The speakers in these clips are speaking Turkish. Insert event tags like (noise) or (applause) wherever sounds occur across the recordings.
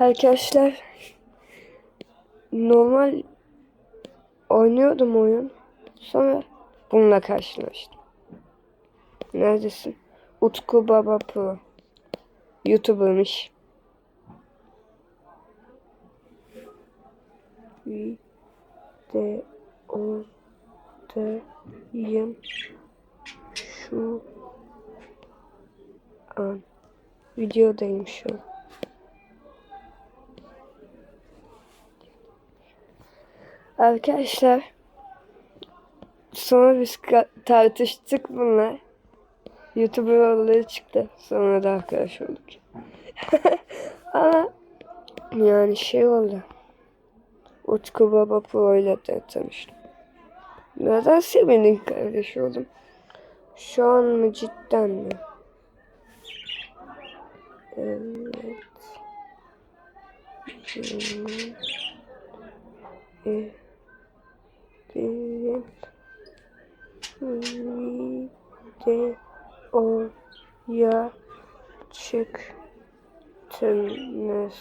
Arkadaşlar normal oynuyordum oyun. Sonra bununla karşılaştım. Neredesin? Utku Baba Pro. YouTuber'mış. De oradayım şu an. Videodayım şu an. Arkadaşlar sonra biz tartıştık bunlar. YouTuber olayı çıktı. Sonra da arkadaş olduk. (laughs) Ama yani şey oldu. Utku Baba Pro ile de tanıştım. Neden sevindim kardeş oldum? Şu an mı cidden mi? Evet. Hmm. Evet. Videoya çıktınız.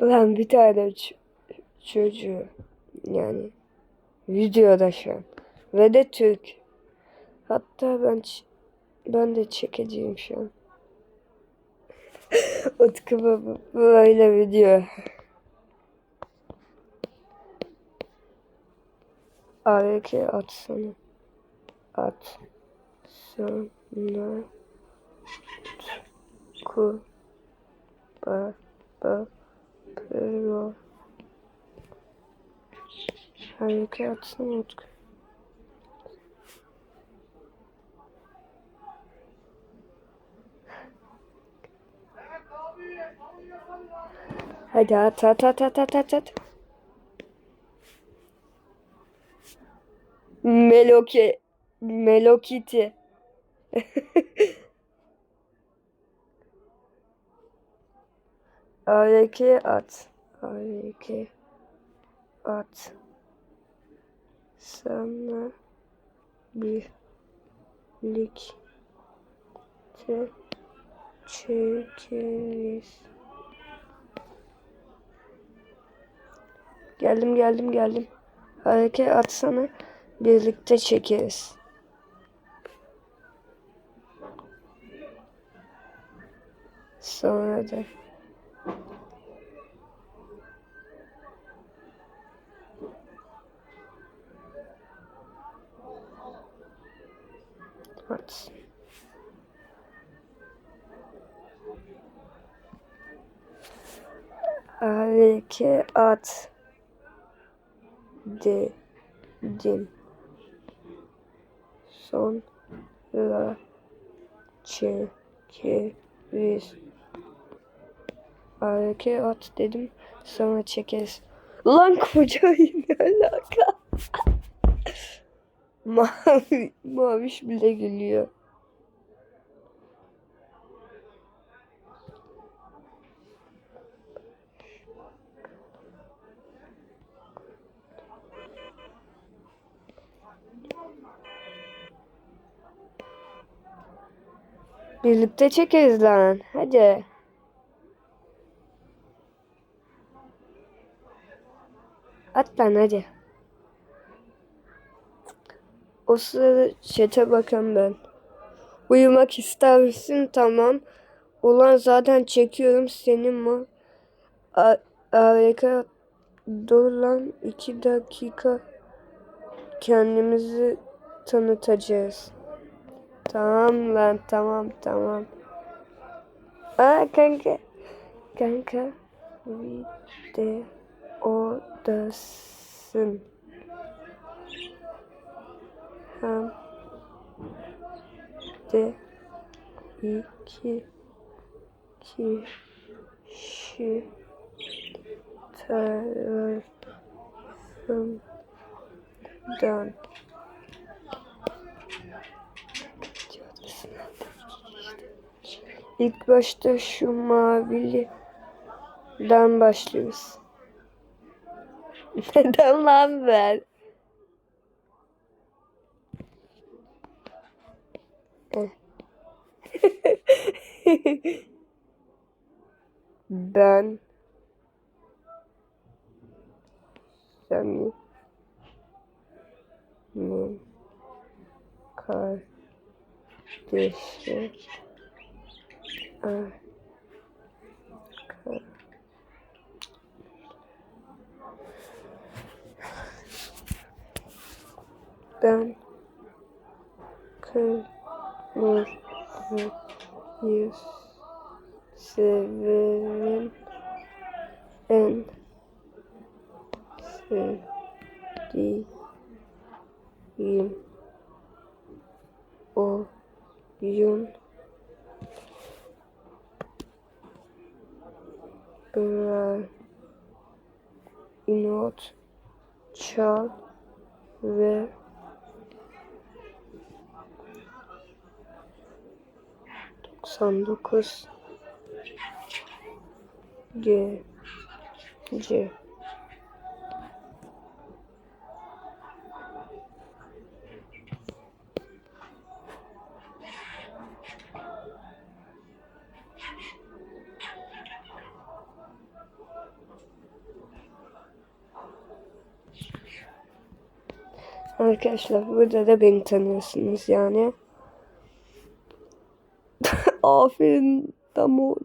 Lan bir tane çocuğu yani videoda şu an ve de Türk. Hatta ben ben de çekeceğim şu an. (laughs) Utku böyle video. ARK atsana. At. Sana. Utku. Ba. Pro. Harika atsana Utku. Hadi at at at at at at at. Meloki. Melokiti. (laughs) ARK at. ARK at. Sana birlikte çekeriz. Geldim geldim geldim. Hareket atsana. Birlikte çekeriz. Sonra da at. Hareket. Dedim. Sonra çekeriz. Hareket at dedim. Sonra çekeriz. Lan koca ne alaka? Mavi, maviş bile gülüyor. Birlikte çekeriz lan. Hadi. At lan hadi. O sırada çete bakan ben. Uyumak ister misin? Tamam. Ulan zaten çekiyorum senin mi? Harika. Dur lan iki dakika. Kendimizi tanıtacağız. Tamam lan tamam tamam. Aa kanka. Kanka. Videodasın. Hem de iki kişi tarafından İlk başta şu maviliden başlıyoruz. (laughs) Neden lan ben? (laughs) ben Sami Nin kardeşi Ben kırmızıyı severim. En sevdiğim oyun. İnot çal ve doksan dokuz gece Arkadaşlar burada da beni tanıyorsunuz yani. Aferin tamam.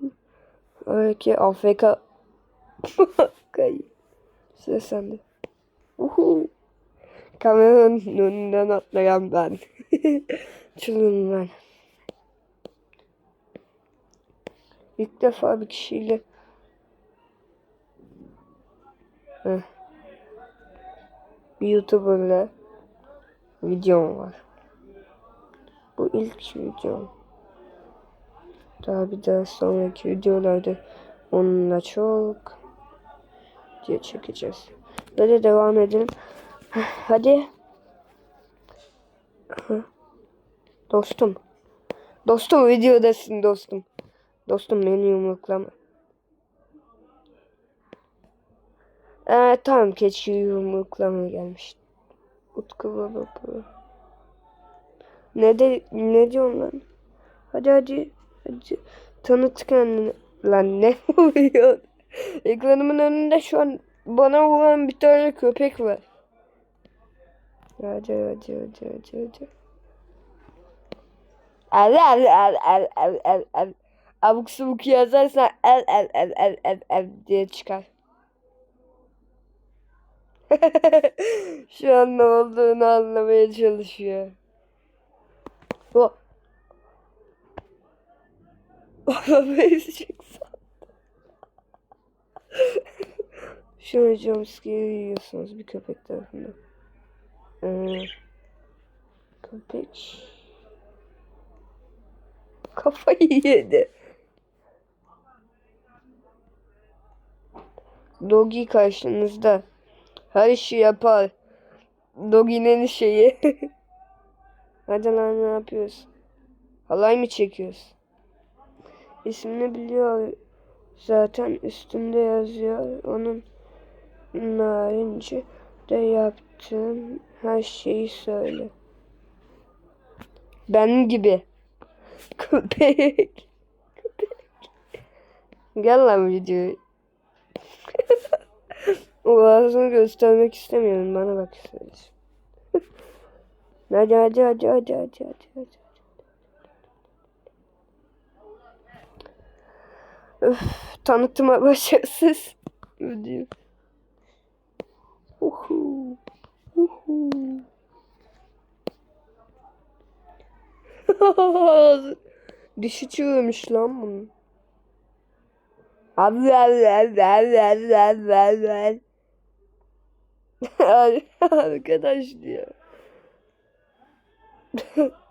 Öyle AFK. (laughs) Kayı. Sıra sende. Uhu. Kameranın önünden atlayan ben. (laughs) Çılgın ben. İlk defa bir kişiyle bir YouTuber'la videom var. Bu ilk videom. Daha bir daha sonraki videolarda onunla çok diye çekeceğiz. Böyle devam edelim. Hadi. Dostum. Dostum videodasın dostum. Dostum beni yumruklama. Ee, tamam keçi yumruklamaya gelmiş. Utku baba. Ne de ne diyorsun lan? Hadi hadi. Hadi. Tanıt ne (laughs) vuruyor? Ekranımın önünde şu an bana vuran bir tane köpek var. Hadi hadi hadi hadi hadi. Al al al al al al al. Abuk subuk yazarsan el el el el el el diye çıkar. (laughs) Şu an ne olduğunu anlamaya çalışıyor. O. (laughs) Çıksa. Şu an jumpscare yiyorsunuz bir köpek tarafından. Ee, köpek. Kafayı yedi. Doggy karşınızda. Her işi yapar. Doggy'nin şeyi. (laughs) Hadi lan ne yapıyorsun? Halay mı çekiyorsun? İsmini biliyor. Zaten üstünde yazıyor. Onun narinci de yaptığın her şeyi söyle. Ben gibi. (laughs) Köpek. Köpek. Gel lan videoyu. (laughs) o ağzını göstermek istemiyorum. Bana bak istedim. (laughs) hadi hadi hadi hadi hadi hadi Öf, tanıtıma başarısız. Video. Uhu. Uhu. (laughs) Dişi çürümüş lan bunun. Abi abi (laughs) (laughs)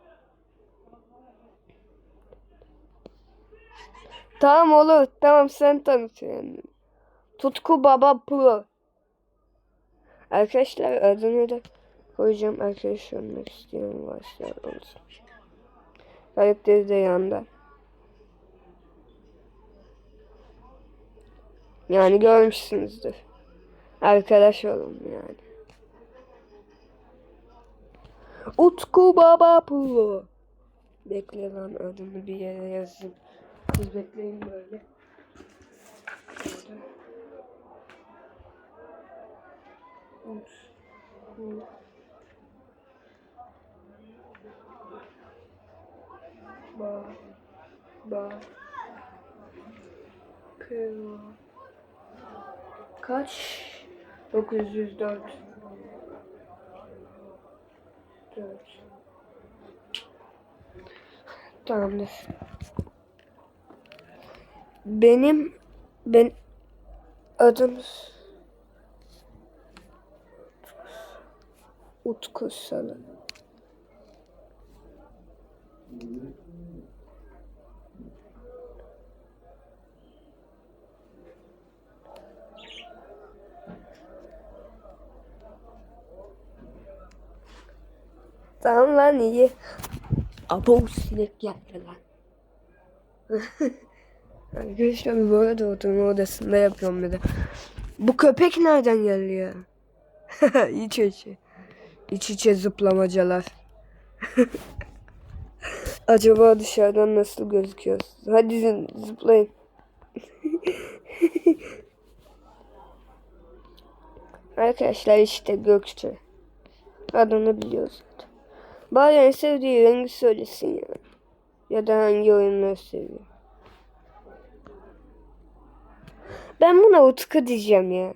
Tamam olur. Tamam sen tanıt. Tutku Baba Pro. Arkadaşlar adını da koyacağım. Arkadaş olmak isteyen varsa olsun. Karakteri de yanında. Yani görmüşsünüzdür. Arkadaş olun yani. Utku Baba Pro. Bekle lan adını bir yere yazayım. Siz bekleyin böyle. Utku. Ba. Ba. Pro. Kaç? 904. 4. Tamamdır. Benim ben adım Utku Salı. Tamam lan iyi. Abo sinek geldi lan. (laughs) Arkadaşlar bu arada oturma odasında yapıyorum bir de. Bu köpek nereden geldi ya? (laughs) iç içe. İç içe zıplamacalar. (laughs) Acaba dışarıdan nasıl gözüküyoruz? Hadi zı- zıplayın. (laughs) Arkadaşlar işte Gökçe. Adını biliyoruz. Bari en sevdiği rengi söylesin ya. Ya da hangi oyunları seviyor. Ben buna Utku diyeceğim ya.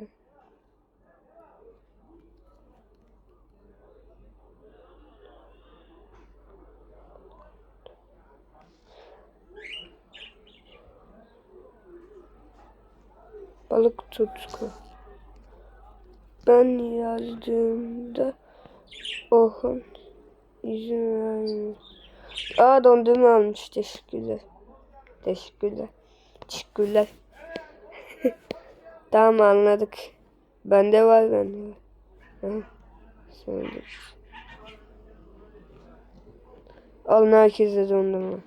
Balık tutku. Ben yazdığımda Orhun izin vermiyor. Aa dondurma almış. Teşekkürler. Teşekkürler. Teşekkürler. Tamam anladık. Bende var bende var. De. Alın herkese dondurma.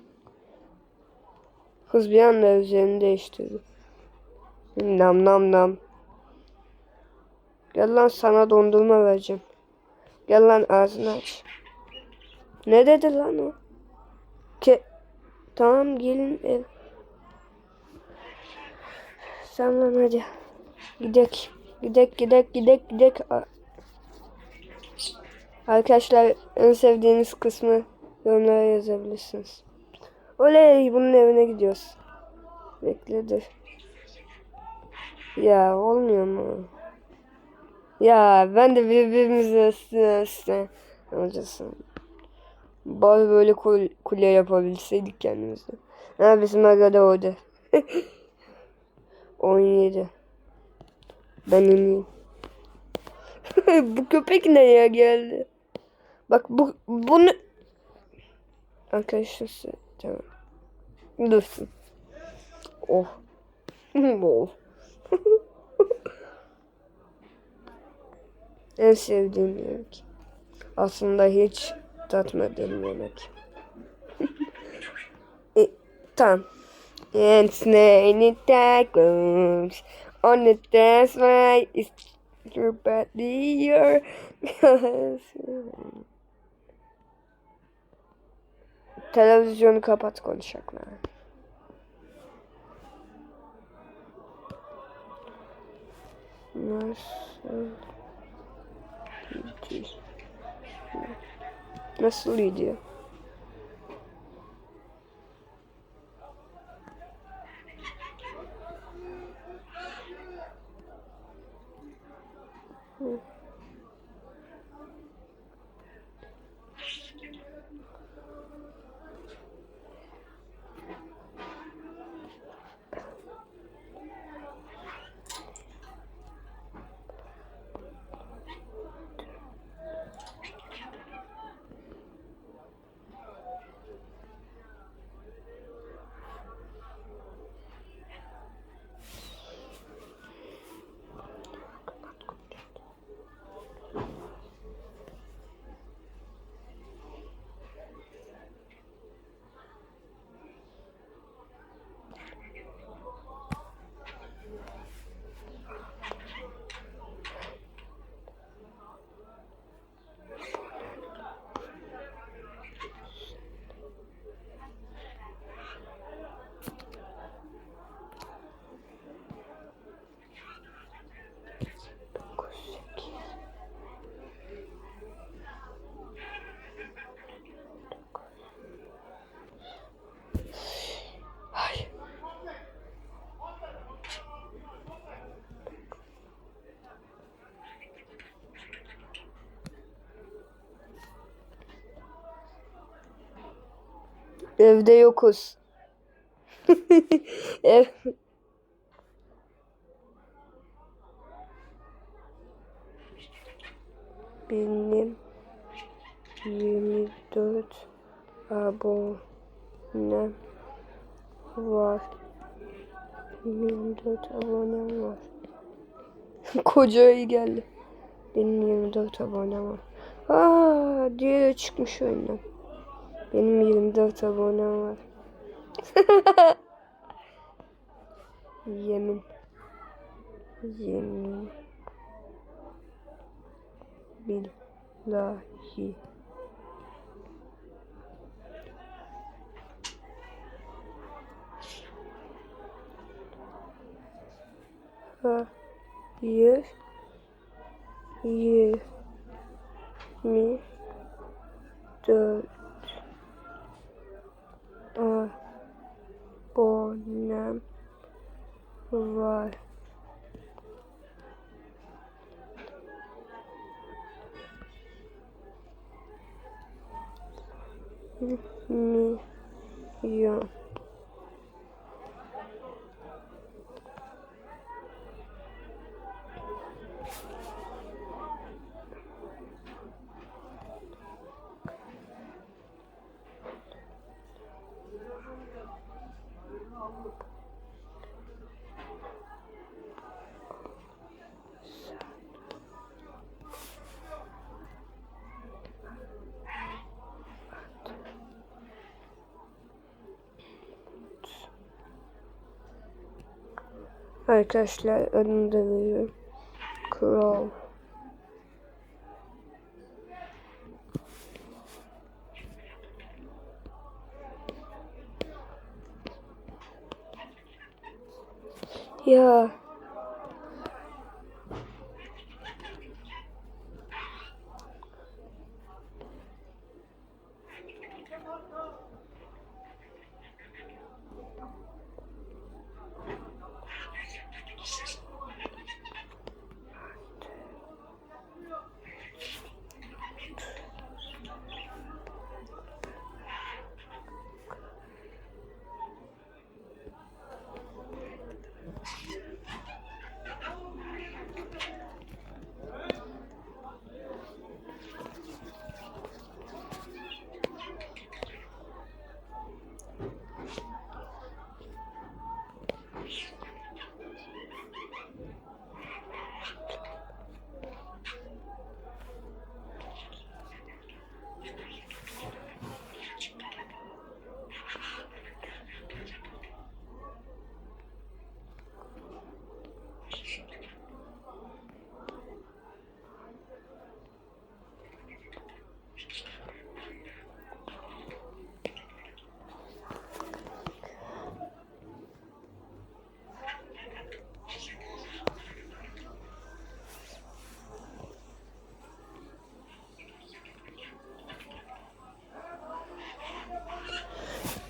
Kız bir anda üzerini değiştirdi. Nam nam nam. Gel lan sana dondurma vereceğim. Gel lan ağzını aç. Ne dedi lan o? Ke tamam gelin ev. Sen lan hadi. Gidek. Gidek gidek gidek gidek. Arkadaşlar en sevdiğiniz kısmı yorumlara yazabilirsiniz. Oley bunun evine gidiyoruz. Bekledir. Ya olmuyor mu? Ya ben de birbirimizin üstüne üstüne olacağız. Bari böyle kul kule yapabilseydik kendimize. Ha bizim aga da orada. 17. Ben ineyim. (laughs) bu köpek neye geldi? Bak bu bunu Arkadaşlar tamam. Dursun. Oh. (laughs) oh. (laughs) En sevdiğim yemek. Aslında hiç tatmadığım yemek. e, tamam. And snake tacos on the dance line is your body your (laughs) Televizyonu kapat konuşacaklar. Nasıl? gidiyor? Nasıl gidiyor? Evde yokuz. (laughs) Ev. Benim 24 abonem var. 24 abonem var. (laughs) Koca iyi geldi. Benim 24 abonem var. Aa, diye çıkmış oyundan. Benim 24 abonem var. (laughs) Yemin. Yemin. Billahi. Hayır. Yirmi dört abonem var. Milyon. Arkadaşlar da veriyorum. Crow. Ya.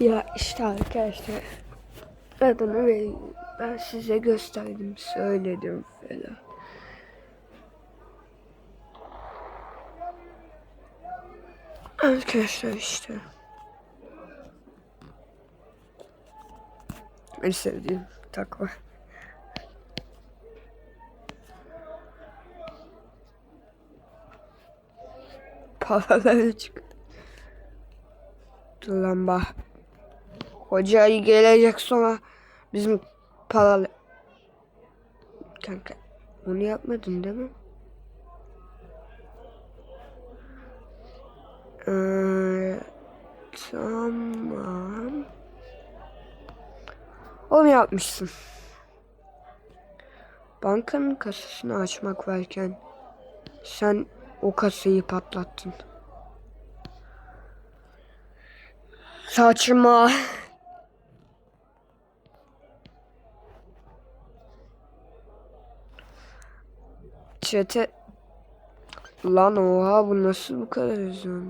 Ya işte arkadaşlar adını ve ben size gösterdim söyledim falan. Arkadaşlar işte. En sevdiğim takva. Paraları çıktı. Dur lan bak. Hoca gelecek sonra bizim paralı. Kanka onu yapmadın değil mi? Ee, tamam. Onu yapmışsın. Bankanın kasasını açmak varken sen o kasayı patlattın. Saçma. Çete Lan oha bu nasıl bu kadar hızlı?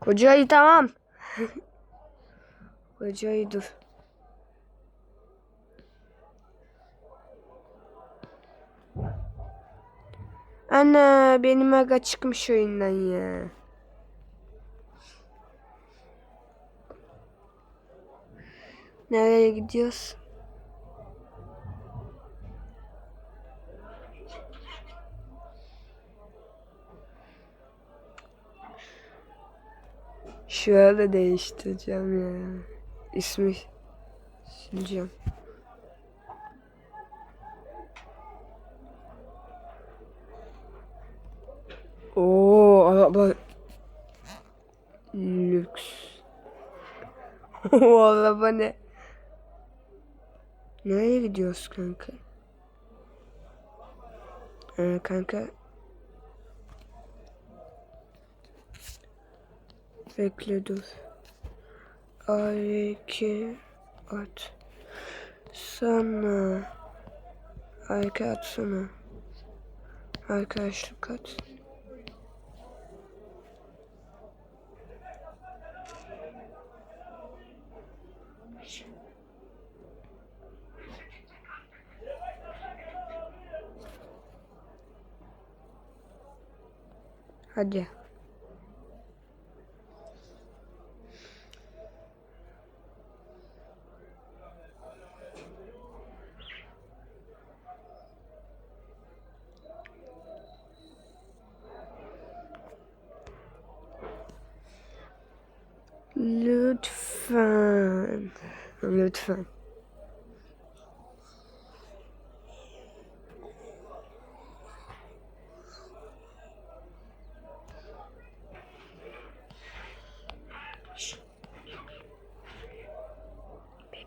Kocayı tamam. (laughs) Kocayı dur. Ana benim aga çıkmış oyundan ya. Nereye gidiyoruz? Anda değiştireceğim ya. İsmi sileceğim. Oo araba lüks. (laughs) o araba ne? Nereye gidiyoruz kanka? Ee, kanka. Bekle dur. A2 at. Sana. Arka atsana. Arkadaşlık at. Hadi.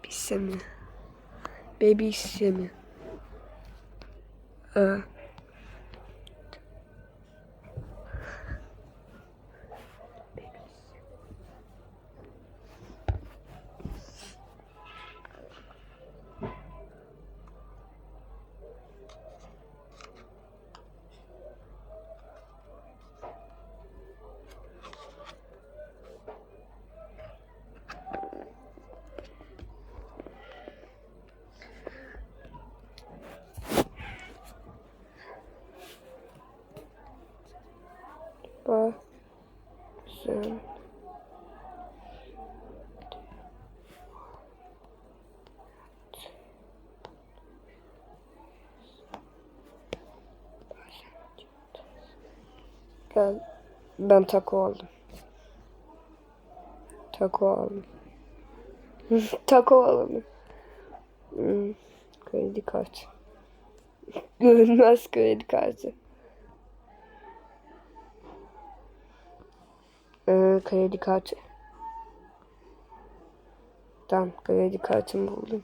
Semi. Baby Semi. Ee, bak. Sen. Gel. Ben taco aldım. Taco aldım. (laughs) taco aldım. Hmm, kredi kartı. (laughs) Görünmez kredi kartı. Ee, kredi kartı. Tamam kredi kartımı buldum.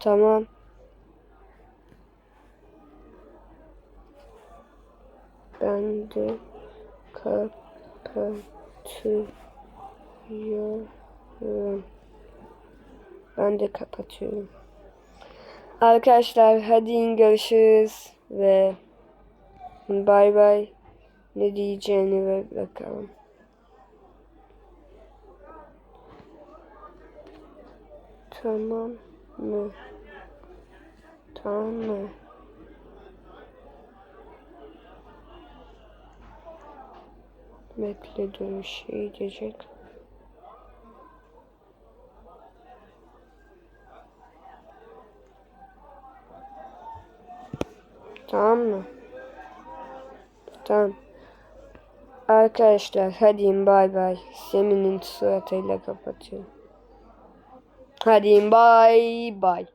Tamam. Ben de kapatıyorum. Ben de kapatıyorum. Arkadaşlar hadi görüşürüz ve bay bay. Ne diyeceğini ver bakalım. Tamam mı? Tamam mı? Bekle dur şey diyecek. Tamam mı? Tamam. Arkadaşlar hadi bay bay. Semin'in suratıyla kapatıyorum. Hadi bay bay.